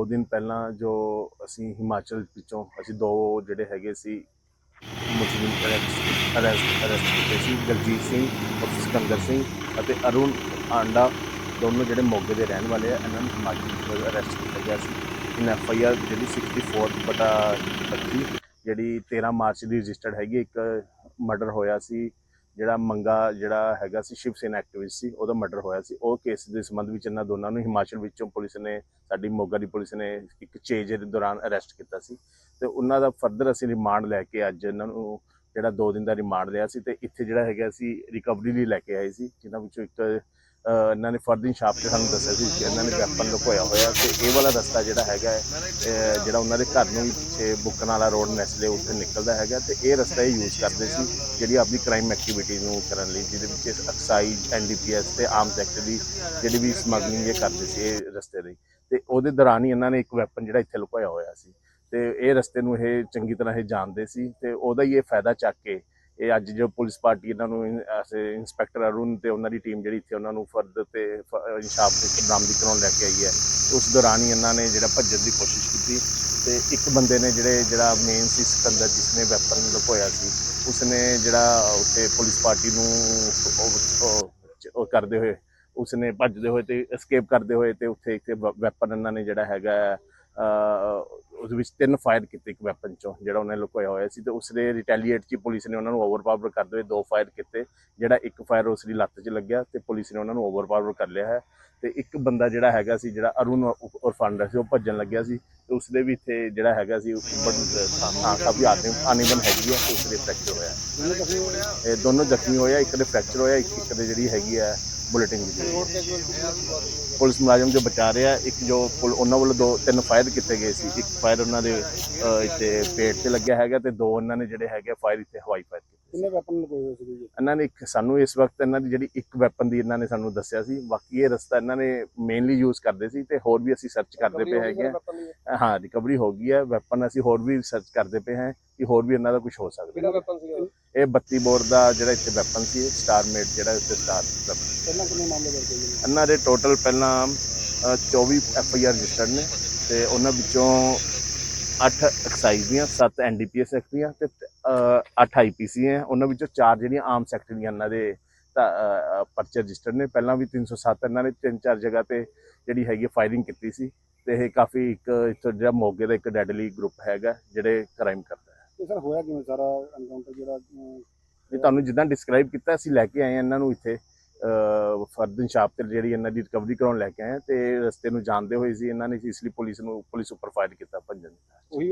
2 ਦਿਨ ਪਹਿਲਾਂ ਜੋ ਅਸੀਂ ਹਿਮਾਚਲ ਵਿੱਚੋਂ ਅਸੀਂ ਦੋ ਜਿਹੜੇ ਹੈਗੇ ਸੀ, ਮੁਸਲਿਮ ਅਰੈਸਟ ਅਰੈਸਟ ਕੀਤੇ ਸੀ, ਦਲਜੀਤ ਸਿੰਘ ਅਤੇ ਸਿਕੰਦਰ ਸਿੰਘ ਅਤੇ ਅਰੁਣ ਆਂਡਾ, ਦੋਨੋਂ ਜਿਹੜੇ ਮੋਗੇ ਦੇ ਰਹਿਣ ਵਾਲੇ ਆ, ਇਹਨਾਂ ਨੂੰ ਹਿਮਾਚਲ ਤੋਂ ਅਰੈਸਟ ਕੀਤਾ ਗਿਆ ਸੀ। ਇਨ ਐਫ ਆਈ ਆਰ ਜਿਹੜੀ 64 ਬਟਾ 25 ਜਿਹੜੀ 13 ਮਾਰਚ ਦੀ ਰਜਿਸਟਰਡ ਹੈਗੀ, ਇੱਕ ਮਰਡਰ ਹੋਇਆ ਸੀ। ਜਿਹੜਾ ਮੰਗਾ ਜਿਹੜਾ ਹੈਗਾ ਸੀ, ਸ਼ਿਵ ਸੈਨਾ ਐਕਟਿਵਿਸਟ ਸੀ, ਉਹਦਾ ਮਰਡਰ ਹੋਇਆ ਸੀ। ਉਹ ਕੇਸ ਦੇ ਸੰਬੰਧ ਵਿੱਚ ਇਹਨਾਂ ਦੋਨਾਂ ਨੂੰ ਹਿਮਾਚਲ ਵਿੱਚੋਂ ਪੁਲਿਸ ਨੇ, ਸਾਡੀ ਮੋਗਾ ਦੀ ਪੁਲਿਸ ਨੇ ਇੱਕ ਚੇਜ ਦੇ ਦੌਰਾਨ ਅਰੈਸਟ ਕੀਤਾ ਸੀ। ਤੇ ਉਹਨਾਂ ਦਾ ਫਰਦਰ ਅਸੀਂ ਰਿਮਾਂਡ ਲੈ ਕੇ ਅੱਜ ਇਹਨਾਂ ਨੂੰ ਜਿਹੜਾ 2 ਦਿਨ ਦਾ ਰਿਮਾਂਡ ਲਿਆ ਸੀ ਤੇ ਇੱਥੇ ਜਿਹੜਾ ਹੈਗਾ ਸੀ ਰਿਕਵਰੀ ਲਈ ਲੈ ਕੇ ਆਏ ਸੀ, ਜਿਨ੍ਹਾਂ ਵਿੱਚੋਂ ਇੱਕ ਇਹਨਾਂ ਨੇ ਫਰਦਿੰਗ ਸ਼ਾਪ ਤੇ ਸਾਨੂੰ ਦੱਸਿਆ ਸੀ ਕਿ ਇਹਨਾਂ ਨੇ ਵੈਪਨ ਲੁਕੋਇਆ ਹੋਇਆ ਤੇ ਇਹ ਵਾਲਾ ਰਸਤਾ ਜਿਹੜਾ ਹੈਗਾ ਜਿਹੜਾ ਉਹਨਾਂ ਦੇ ਘਰ ਨੂੰ ਵੀ ਪਿੱਛੇ ਬੁੱਕਣ ਵਾਲਾ ਰੋਡ ਨੈਸਲੇ ਉੱਥੇ ਨਿਕਲਦਾ ਹੈਗਾ ਤੇ ਇਹ ਰਸਤਾ ਇਹ ਯੂਜ਼ ਕਰਦੇ ਸੀ ਜਿਹੜੀ ਆਪਣੀ ਕ੍ਰਾਈਮ ਐਕਟੀਵਿਟੀ ਨੂੰ ਕਰਨ ਲਈ, ਜਿਹਦੇ ਵਿੱਚ ਐਕਸਾਈਜ਼ ਐਨਡੀਪੀਐਸ ਤੇ ਆਰਮਸ ਐਕਟ ਦੀ ਜਿਹੜੀ ਵੀ ਸਮਗਲਿੰਗ ਇਹ ਕਰਦੇ ਸੀ ਇਹ ਰਸਤੇ ਲਈ ਤੇ ਉਹਦੇ ਦੌਰਾਨ ਹੀ ਇਹਨਾਂ ਨੇ ਇੱਕ ਵੈਪਨ ਜਿਹੜਾ ਇੱਥੇ ਲੁਕੋਇਆ ਹੋਇਆ ਸੀ ਤੇ ਇਹ ਰਸਤੇ ਨੂੰ ਇਹ ਚੰਗੀ ਤਰ੍ਹਾਂ ਇਹ ਜਾਣਦੇ ਸੀ ਤੇ ਉਹਦਾ ਹੀ ਇਹ ਫਾਇਦਾ ਚੱਕ ਕੇ ਇਹ ਅੱਜ ਜੋ ਪੁਲਿਸ ਪਾਰਟੀ ਇਹਨਾਂ ਨੂੰ ਐਸੇ ਇੰਸਪੈਕਟਰ ਅਰੁਣ ਤੇ ਉਹਨਾਂ ਦੀ ਟੀਮ ਜਿਹੜੀ ਇੱਥੇ ਉਹਨਾਂ ਨੂੰ ਫਰਦ ਤੇ ਫ- ਇਨਸਾਫ ਤੇ ਬਰਾਮਦੀ ਕਰਾਉਣ ਲੈ ਕੇ ਆਈ ਹੈ। ਉਸ ਦੌਰਾਨ ਹੀ ਇਹਨਾਂ ਨੇ ਜਿਹੜਾ ਭੱਜਣ ਦੀ ਕੋਸ਼ਿਸ਼ ਕੀਤੀ ਤੇ ਇੱਕ ਬੰਦੇ ਨੇ ਜਿਹੜੇ, ਜਿਹੜਾ ਮੇਨ ਸੀ ਸਿਕੰਦਰ ਜਿਸ ਨੇ ਵੈਪਨ ਲੁਕੋਇਆ ਸੀ, ਉਸਨੇ ਜਿਹੜਾ ਉੱਥੇ ਪੁਲਿਸ ਪਾਰਟੀ ਨੂੰ ਉਹ ਕਰਦੇ ਹੋਏ, ਉਸਨੇ ਭੱਜਦੇ ਹੋਏ ਤੇ ਐਸਕੇਪ ਕਰਦੇ ਹੋਏ ਤੇ ਉੱਥੇ ਇੱਕ ਵੈਪਨ ਇਹਨਾਂ ਨੇ ਜਿਹੜਾ ਹੈਗਾ ਹੈ, ਉਸ ਵਿੱਚ ਤਿੰਨ ਫਾਇਰ ਕੀਤੇ ਇੱਕ ਵੈਪਨ ਚੋਂ ਜਿਹੜਾ ਉਹਨੇ ਲੁਕੋਇਆ ਹੋਇਆ ਸੀ ਤੇ ਉਸਦੇ ਰਿਟੈਲੀਏਟ 'ਚ ਪੁਲਿਸ ਨੇ ਉਹਨਾਂ ਨੂੰ ਓਵਰਪਾਵਰ ਕਰਦੇ ਹੋਏ ਦੋ ਫਾਇਰ ਕੀਤੇ ਜਿਹੜਾ ਇੱਕ ਫਾਇਰ ਉਸਦੀ ਲੱਤ 'ਚ ਲੱਗਿਆ ਤੇ ਪੁਲਿਸ ਨੇ ਉਹਨਾਂ ਨੂੰ ਓਵਰਪਾਵਰ ਕਰ ਲਿਆ ਹੈ ਤੇ ਇੱਕ ਬੰਦਾ ਜਿਹੜਾ ਹੈਗਾ ਸੀ ਜਿਹੜਾ ਅਰੁਣ ਉਰਫਾਂਡਾ ਸੀ ਉਹ ਭੱਜਣ ਲੱਗਿਆ ਸੀ ਤੇ ਉਸਦੇ ਵੀ ਇੱਥੇ ਜਿਹੜਾ ਹੈਗਾ ਸੀ ਬੜੀ ਥਾਂ ਕਾਫੀ ਆਦਮੀ ਅਨਇਵਨ ਹੈਗੀ ਹੈ ਤੇ ਉਸਦੇ ਫ੍ਰੈਕਚਰ ਹੋਇਆ। ਇਹ ਦੋਨੋਂ ਜ਼ਖਮੀ ਹੋਇਆ ਇੱਕ ਦੇ ਫ੍ਰੈਕਚਰ ਹੋਇਆ ਇੱਕ ਇੱਕ ਦੇ ਜਿਹੜੀ ਹੈਗੀ ਹੈ ਬੁਲੇਟਿੰਗ ਦੀ ਪੁਲਿਸ ਮੁਲਾਜ਼ਮ ਜੋ ਬਚਾ ਰਿਹਾ ਇੱਕ ਜੋ ਪੁਲ- ਉਹਨਾਂ ਵੱਲੋਂ ਦੋ ਤਿੰਨ ਫਾਇਰ ਕੀਤੇ ਗਏ ਸੀ ਇੱਕ ਫਾਇਰ ਉਹਨਾਂ ਦੇ ਅਹ, ਇੱਥੇ ਪੇਟ ਤੇ ਲੱਗਿਆ ਹੈਗਾ ਤੇ ਦੋ ਉਹਨਾਂ ਨੇ ਜਿਹੜੇ ਹੈਗੇ ਫਾਇਰ ਇੱਥੇ ਹਵਾਈ ਫਾਇਰ ਕੀਤੇ। ਕਿੰਨੇ ਵੈਪਨ ਲਗੋਏ ਹੋਏ ਸੀਗੇ ਜੀ ਇਹਨਾਂ ਨੇ ਇੱਕ ਸਾਨੂੰ ਇਸ ਵਕਤ ਇਹਨਾਂ ਦੀ ਜਿਹੜੀ ਇੱਕ ਵੈਪਨ ਦੀ ਇਹਨਾਂ ਨੇ ਸਾਨੂੰ ਦੱਸਿਆ ਸੀ ਬਾਕੀ ਇਹ ਰਸਤਾ ਇਹਨਾਂ ਨੇ ਮੇਨਲੀ ਯੂਜ਼ ਕਰਦੇ ਸੀ ਤੇ ਹੋਰ ਵੀ ਅਸੀਂ ਸਰਚ ਕਰਦੇ ਪਏ ਹੈਗੇ ਹਾਂ। ਨਹੀਂ ਹੈ। ਹਾਂ ਰਿਕਵਰੀ ਹੋ ਗਈ ਹੈ ਵੈਪਨ ਅਸੀਂ ਹੋਰ ਵੀ ਸਰਚ ਕਰਦੇ ਪਏ ਹਾਂ ਕਿ ਹੋਰ ਵੀ ਇਹਨਾਂ ਦਾ ਕੁਝ ਹੋ ਸਕਦਾ ਵੈਪਨ ਸੀਗਾ ਇਹ 32 ਬੋਰ ਦਾ ਜਿਹੜਾ ਇੱਥੇ ਵੈਪਨ ਸੀ ਸਟਾਰ ਮੇਡ ਜਿਹੜਾ ਉੱਤੇ ਸਟਾਰ ਪਹਿਲਾਂ ਕਿੰਨੇ ਮਾਮਲੇ ਦਰਜ ਹੋਏ ਇਹਨਾਂ ਦੇ ਟੋਟਲ ਪਹਿਲਾਂ ਅ, 24 ਐਫ ਆਈ ਆਰ ਰਜਿਸਟਰਡ ਨੇ ਤੇ ਉਹਨਾਂ ਵਿੱਚੋਂ 8 ਐਕਸਾਈਜ਼ ਦੀਆਂ 7 N D P S act ਦੀਆਂ ਤੇ 8 ਆਈ ਪੀ ਸੀ ਹੈ ਉਹਨਾਂ ਵਿੱਚੋਂ 4 ਜਿਹੜੀਆਂ ਆਮ ਸੈਕਟਰ ਦੀਆਂ ਇਹਨਾਂ ਦੇ ਪਰਚੇ ਰਜਿਸਟਰਡ ਨੇ। ਪਹਿਲਾਂ ਵੀ 307 ਇਹਨਾਂ ਨੇ ਤਿੰਨ ਚਾਰ ਜਗ੍ਹਾ ਤੇ ਜਿਹੜੀ ਹੈਗੀ ਫਾਇਰਿੰਗ ਕੀਤੀ ਸੀ ਤੇ ਇਹ ਕਾਫੀ ਇੱਕ ਇੱਥੋਂ ਜਿਹੜਾ ਮੋਗੇ ਦਾ ਇੱਕ ਡੈਡਲੀ ਗਰੁੱਪ ਹੈਗਾ ਜਿਹੜੇ ਕ੍ਰਾਈਮ ਕਰਦਾ। ਇਹ ਸਰ ਹੋਇਆ ਕਿਵੇਂ ਸਾਰਾ ਐਨਕਾਊਂਟਰ ਜਿਹੜਾ ਅਹ, ਇਹ ਤੁਹਾਨੂੰ ਜਿੱਦਾਂ ਡਿਸਕ੍ਰਾਈਬ ਕੀਤਾ ਅਸੀਂ ਲੈ ਕੇ ਆਏ ਹਾਂ ਇਹਨਾਂ ਨੂੰ ਇੱਥੇ ਫਰਦਨ ਸ਼ਾਪ ਤੇ ਜਿਹੜੀ ਇਹਨਾਂ ਦੀ ਰਿਕਵਰੀ ਕਰਾਉਣ ਲੈ ਕੇ ਆਏ ਹਾਂ ਤੇ ਰਸਤੇ ਨੂੰ ਜਾਣਦੇ ਹੋਏ ਸੀ ਇਹਨਾਂ ਨੇ ਇਸ ਲਈ ਪੁਲਿਸ ਨੂੰ ਪੁਲਿਸ ਉੱਪਰ ਫਾਇਰ ਕੀਤਾ ਭੱਜਣ ਦੀ। ਉਹੀ